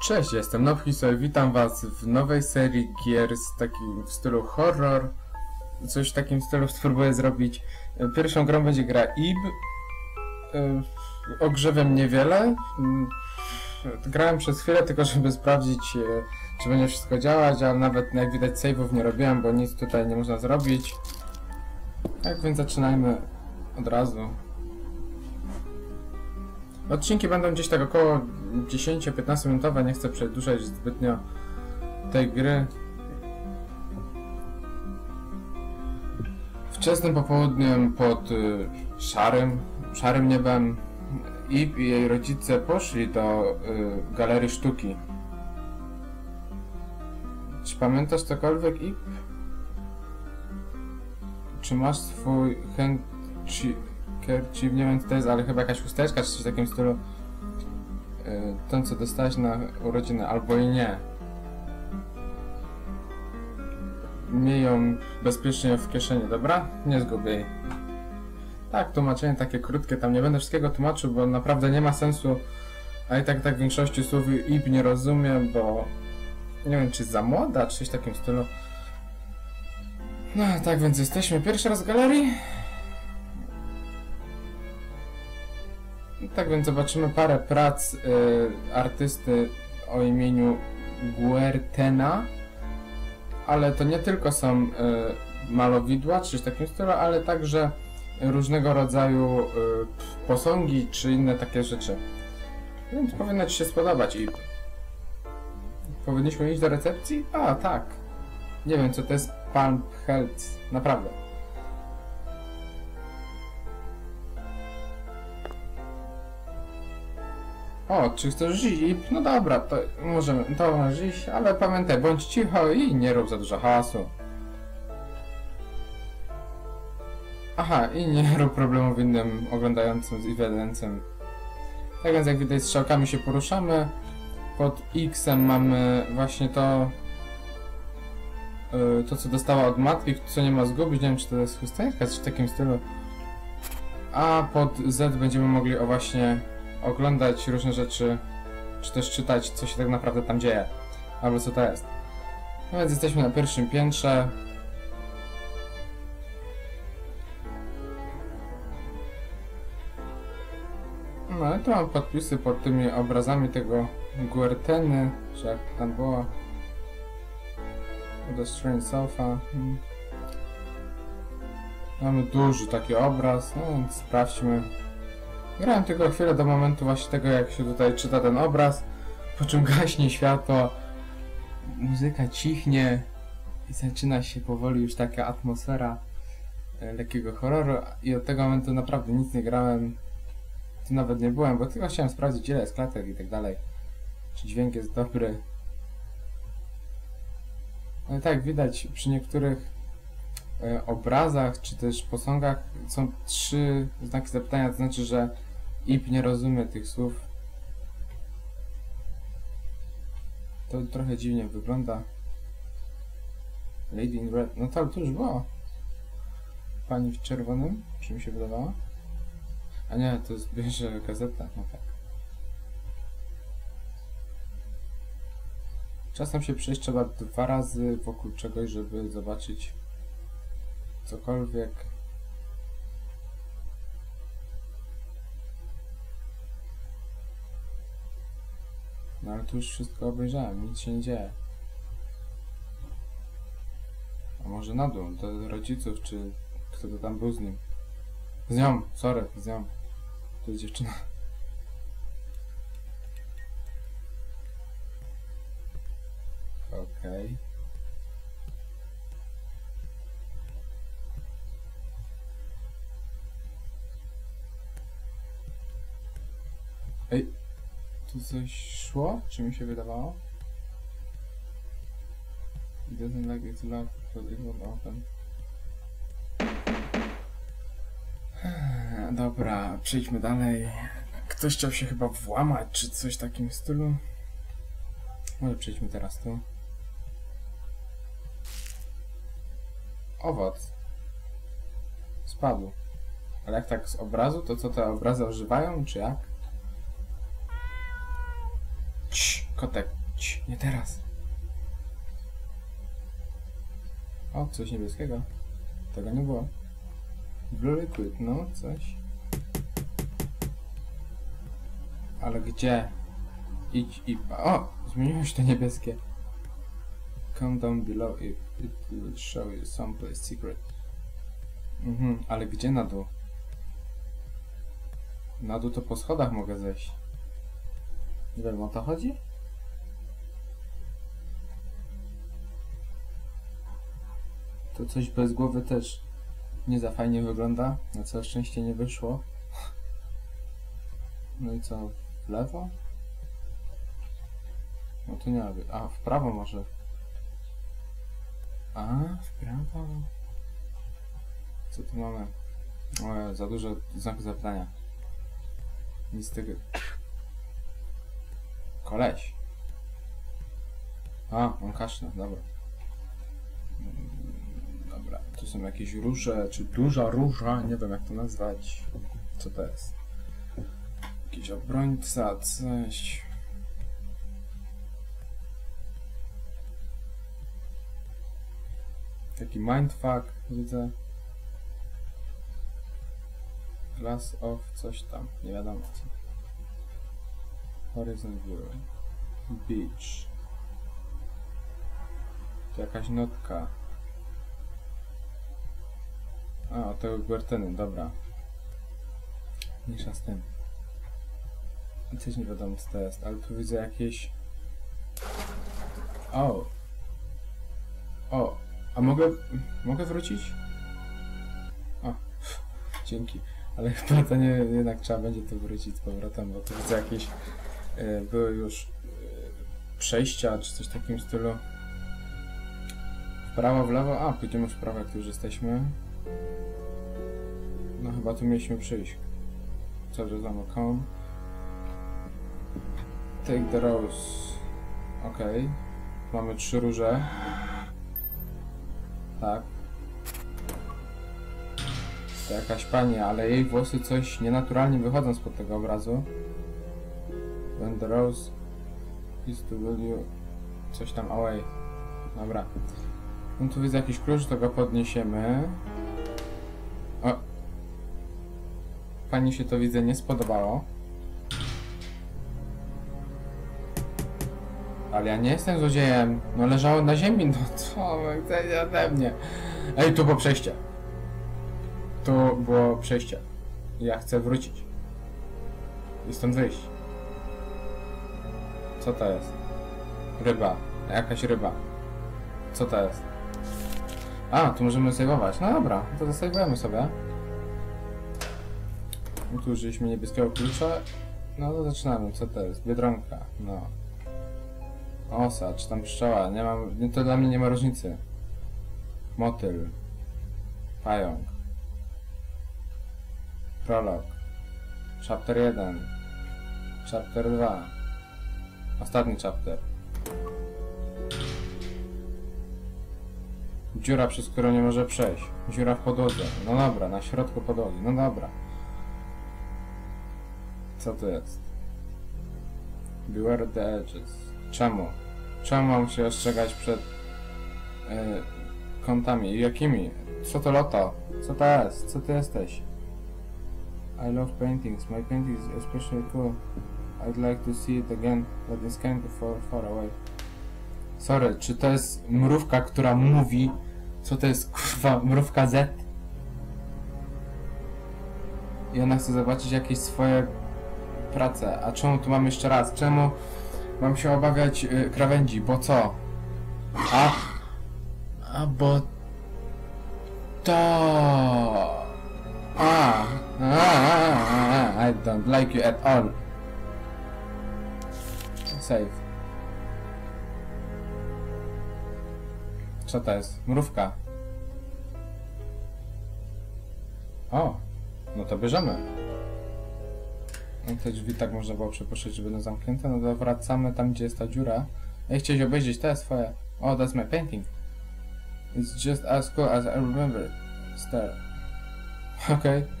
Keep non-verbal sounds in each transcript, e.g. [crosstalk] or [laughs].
Cześć, jestem Nobhisoy, witam was w nowej serii gier z takim w stylu horror. Coś w takim stylu spróbuję zrobić. Pierwszą grą będzie gra IB. Yy, Ogrzewem niewiele. Yy, Grałem przez chwilę tylko, żeby sprawdzić, yy, czy będzie wszystko działać, ale nawet jak widać save'ów nie robiłem, bo nic tutaj nie można zrobić. Tak więc zaczynajmy od razu. Odcinki będą gdzieś tak około 10-15 minutowe, nie chcę przedłużać zbytnio tej gry. Wczesnym popołudniem pod y, szarym, szarym niebem Ip i jej rodzice poszli do y, galerii sztuki. Czy pamiętasz cokolwiek, Ip? Czy masz swój handkerchief, nie wiem co to jest, ale chyba jakaś chusteczka czy coś w takim stylu? Y, Tą co dostałeś na urodziny, albo i nie. Miej ją bezpiecznie w kieszeni, dobra? Nie zgubię jej. Tak, tłumaczenie takie krótkie, tam nie będę wszystkiego tłumaczył, bo naprawdę nie ma sensu. A i tak tak większości słów IP nie rozumiem, bo nie wiem czy za młoda, czy coś w takim stylu. No tak więc jesteśmy pierwszy raz w galerii. Tak więc zobaczymy parę prac y, artysty o imieniu Guertena. Ale to nie tylko są y, malowidła czy takim stylu, ale także różnego rodzaju y, posągi czy inne takie rzeczy. Więc powinno Ci się spodobać i powinniśmy iść do recepcji? A, tak. Nie wiem co to jest Palm Health. Naprawdę. O, czy chcesz żyć? No dobra, to możemy, to możesz iść, ale pamiętaj, bądź cicho i nie rób za dużo hałasu. Aha, i nie [laughs] rób problemów innym oglądającym i wiodącym. Tak więc jak widać strzałkami się poruszamy. Pod X-em mamy właśnie to, yy, to co dostała od matki, co nie ma zgubić, nie wiem czy to jest chusteczka, coś w takim stylu. A pod Z będziemy mogli o właśnie oglądać różne rzeczy, czy też czytać, co się tak naprawdę tam dzieje, albo co to jest. No więc jesteśmy na pierwszym piętrze. No ale tu mam podpisy pod tymi obrazami tego Guerteny, czy jak tam było. The Strange Sofa. Hmm. Mamy duży taki obraz, no więc sprawdźmy. Grałem tylko chwilę do momentu właśnie tego, jak się tutaj czyta ten obraz, po czym [laughs] gaśnie światło, muzyka cichnie i zaczyna się powoli już taka atmosfera e, lekkiego horroru i od tego momentu naprawdę nic nie grałem, tu nawet nie byłem, bo tylko chciałem sprawdzić ile jest klatek i tak dalej, czy dźwięk jest dobry. Ale tak, widać przy niektórych e, obrazach, czy też posągach są trzy znaki zapytania, to znaczy, że IP nie rozumie tych słów. To trochę dziwnie wygląda. Lady in Red. No to, to już było. Pani w czerwonym? Czy mi się wydawało? A nie, to jest bierze gazeta. No tak. Czasem się przejść trzeba dwa razy wokół czegoś, żeby zobaczyć cokolwiek. No ale tu już wszystko obejrzałem, nic się nie dzieje. A może na dół, do rodziców, czy kto to tam był z nim. Z nią, sorry, z nią. To jest dziewczyna. Okej. Ej, tu coś szło? Czy mi się wydawało? It doesn't like it's locked, but it won't open. Dobra, przejdźmy dalej. Ktoś chciał się chyba włamać, czy coś w takim stylu. Może przejdźmy teraz tu. Owoc. Spadł. Ale jak tak z obrazu, to co te obrazy ożywają, czy jak? Cii, Kotek, Cii, nie teraz. O, coś niebieskiego. Tego nie było. Blue liquid, no, coś. Ale gdzie? Idź i... O! Zmieniło się to niebieskie. Come down below if it will show you someplace secret. Mhm, ale gdzie na dół? Na dół to po schodach mogę zejść. Nie wiem, o to chodzi? To coś bez głowy też nie za fajnie wygląda. Na całe szczęście nie wyszło. No i co? W lewo? No to nie wiem. A, w prawo może. A, w prawo. Co tu mamy? O, za dużo znaków zapytania. Nic z tego. Koleś. A, on kaszle, dobra. Dobra, tu są jakieś róże, czy duża róża, nie wiem jak to nazwać. Co to jest? Jakiś obrońca, coś. Taki mindfuck, widzę. Glass of coś tam, nie wiadomo co. Horizon View. Beach. To jakaś notka. A, to Guerteny, dobra. Mniejsza z tym. Coś nie wiadomo co to jest, ale tu widzę jakieś... O! O! A mogę... Mogę wrócić? O! Dzięki. Ale [laughs] chyba to nie, jednak trzeba będzie tu wrócić z powrotem, bo tu widzę jakieś... E, były już e, przejścia, czy coś w takim stylu. W prawo, w lewo? A, pójdziemy w prawo, jak już jesteśmy. No chyba tu mieliśmy przyjść. Co, że come. Take the rose. Okej. Mamy trzy róże. Tak. To jakaś pani, ale jej włosy coś nienaturalnie wychodzą spod tego obrazu. When the rose is to will you... Coś tam away. Dobra. No tu widzę jakiś klucz, to go podniesiemy. O! Pani się to widzę nie spodobało. Ale ja nie jestem złodziejem. No leżało na ziemi, no co wy chcecie ode mnie? Ej, tu było przejście. Tu było przejście. Ja chcę wrócić. I stąd wyjść. Co to jest? Ryba. Jakaś ryba. Co to jest? A, tu możemy sejwować. No dobra, to zasejwujemy sobie. Tu użyliśmy niebieskiego klucza. No to zaczynamy. Co to jest? Biedronka. No. Osa, czy tam pszczoła. Nie mam... To dla mnie nie ma różnicy. Motyl. Pająk. Prolog. Chapter 1. Chapter 2. Ostatni chapter. Dziura, przez którą nie może przejść. Dziura w podłodze. No dobra, na środku podłogi. No dobra. Co to jest? Beware the edges. Czemu? Czemu mam się ostrzegać przed e, kątami? Jakimi? Co to loto? Co to jest? Co ty jesteś? I love paintings. My painting is especially cool. I'd like to see it again, but it's kind of far, far away. Sorry, czy to jest mrówka, która mówi? Co to jest kurwa mrówka Z? I ona chce zobaczyć jakieś swoje prace. A czemu tu mam jeszcze raz? Czemu mam się obawiać y, krawędzi? Bo co? A? A bo to. A. A, a, a. I don't like you at all. Save. Co to jest? Mrówka. O, no to bierzemy. No te drzwi tak można było przepuszczać, żeby będą zamknięte. No to wracamy tam, gdzie jest ta dziura. Ej, chciałeś obejrzeć, to jest twoje. Oh, that's my painting. It's just as cool as I remember. Stare. [laughs] Okej.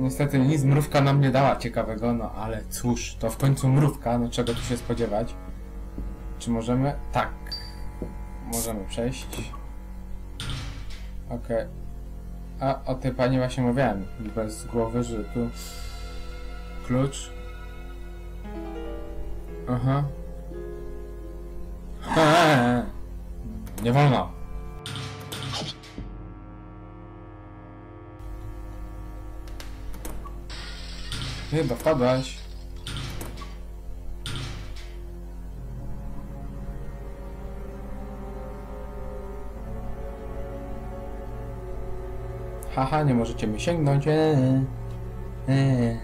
Niestety nic mrówka nam nie dała ciekawego, no ale cóż, to w końcu mrówka, no czego tu się spodziewać. Czy możemy? Tak. Możemy przejść. Okej. A o tej pani właśnie mówiłem, bez głowy, że tu klucz. Aha. Eee. [laughs] Nie wolno. Chyba wpadłaś. Haha, nie możecie mi sięgnąć. Eee. Eee.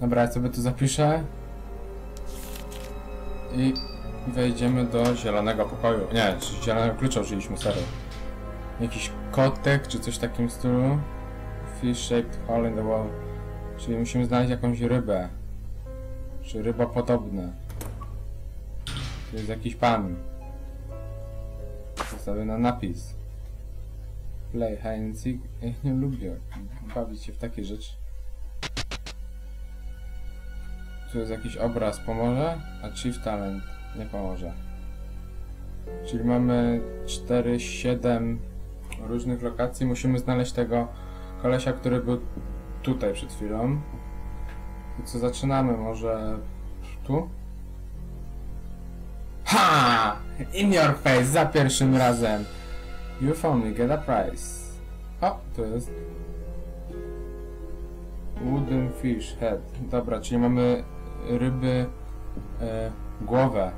Dobra, ja sobie tu zapiszę. I wejdziemy do zielonego pokoju. Nie, zielonego klucza użyliśmy, sorry. Jakiś kotek, czy coś w takim stylu. Fish shaped hole in the wall. Czyli musimy znaleźć jakąś rybę. Czy ryba podobne. To jest jakiś pan. Zostawię na napis. Play hide. Ja nie lubię bawić się w takie rzeczy. Tu jest jakiś obraz, pomoże? Achieve talent, nie pomoże. Czyli mamy 4, 7 różnych lokacji. Musimy znaleźć tego kolesia, który był tutaj przed chwilą. I co zaczynamy? Może tu? Ha! In your face za pierwszym razem. You me, get a prize. O, tu jest. Wooden fish head. Dobra, czyli mamy ryby e, głowę.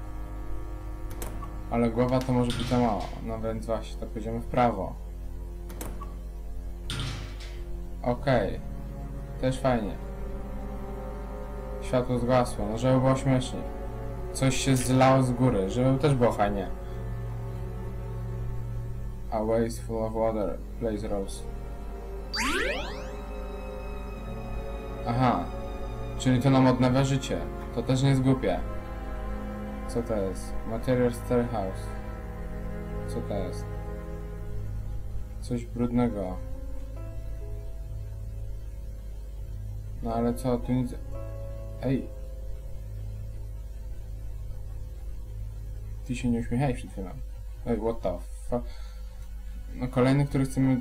Ale głowa to może być za mało. No więc właśnie, to pójdziemy w prawo. Okej. Też fajnie. Światło zgasło, no żeby było śmieszniej. Coś się zlało z góry, żeby też było fajnie. A waste full of water, place rose. Aha. Czyli to nam odnawia życie. To też nie jest głupie. Co to jest? Material Stairhouse. Co to jest? Coś brudnego. No ale co, tu nic... Ej! Ty się nie uśmiechaj przed chwilą. Ej, what the fuck? No kolejny, który chcemy...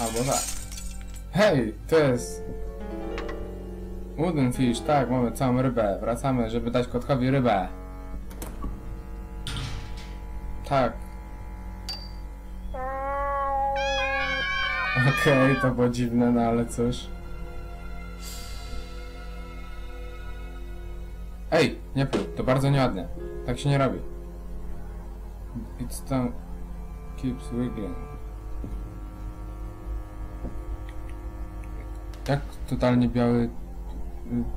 Albo tak. Hej, to jest... Wooden fish, tak, mamy całą rybę. Wracamy, żeby dać kotkowi rybę. Tak. Okej, to było dziwne, no ale cóż. Ej, nie pluj, to bardzo nieładnie. Tak się nie robi. It's tam... keeps wiggling. Jak totalnie biały y,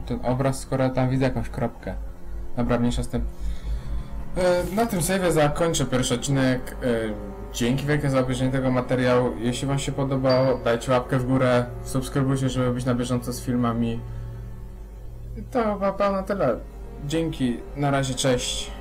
ten obraz, skoro tam widzę jakąś kropkę. Dobra, mniejsza z tym. E, Na tym save'ie zakończę pierwszy odcinek. Dzięki wielkie za obejrzenie tego materiału. Jeśli Wam się podobało, dajcie łapkę w górę, subskrybujcie, żeby być na bieżąco z filmami. I to chyba na tyle. Dzięki, na razie, cześć.